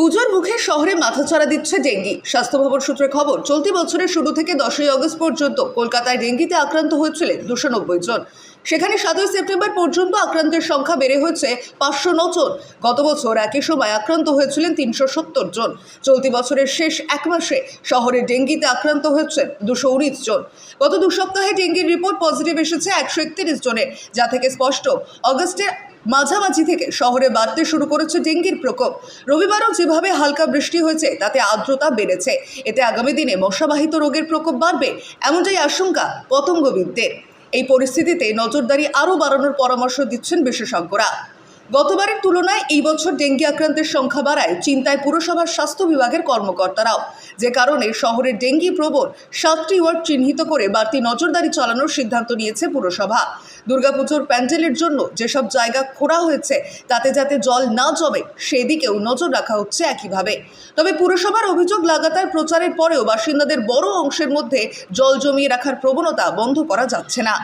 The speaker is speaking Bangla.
পুজোর মুখে শহরে মাথা মাথাচাড়া দিচ্ছে ডেঙ্গি। স্বাস্থ্য ভবন সূত্রে খবর, চলতি বছরের শুরু থেকে দশই অগস্ট পর্যন্ত কলকাতায় ডেঙ্গিতে আক্রান্ত হয়েছিলেন দুশো নব্বই জন। সেখানে সাতই সেপ্টেম্বর পর্যন্ত আক্রান্তের সংখ্যা বেড়ে হয়েছে পাঁচশো জন। গত বছর একই সময় আক্রান্ত হয়েছিলেন তিনশো সত্তর জন। চলতি বছরের শেষ এক মাসে শহরে ডেঙ্গিতে আক্রান্ত হয়েছেন দুশো উনিশ জন। গত দু সপ্তাহে ডেঙ্গির রিপোর্ট পজিটিভ এসেছে একশো একত্রিশ জনের, যা থেকে স্পষ্ট। অগস্টের মাঝামাঝি থেকে শহরে বাড়তে শুরু করেছে ডেঙ্গির প্রকোপ। রবিবারও যেভাবে হালকা বৃষ্টি হয়েছে, তাতে আর্দ্রতা বেড়েছে। এতে আগামী দিনে মশাবাহিত রোগের প্রকোপ বাড়বে এমনটাই আশঙ্কা পতঙ্গবিদদের। এই পরিস্থিতিতে নজরদারি আরও বাড়ানোর পরামর্শ দিচ্ছেন বিশেষজ্ঞরা। গতবারের তুলনায় এই বছর ডেঙ্গি আক্রান্তের সংখ্যা বাড়ায় চিন্তায় পুরসভার স্বাস্থ্য বিভাগের কর্মকর্তারাও। যে কারণে শহরের ডেঙ্গি প্রবণ সাতটি ওয়ার্ড চিহ্নিত করে বাড়তি নজরদারি চালানোর সিদ্ধান্ত নিয়েছে পুরসভা। দুর্গাপুজোর প্যান্ডেলের জন্য যেসব জায়গা খোঁড়া হয়েছে, তাতে যাতে জল না জমে, সেদিকেও নজর রাখা হচ্ছে একইভাবে। তবে পুরসভার অভিযোগ লাগাতার প্রচারের পরেও বাসিন্দাদের বড় অংশের মধ্যে জল জমিয়ে রাখার প্রবণতা বন্ধ করা যাচ্ছে না।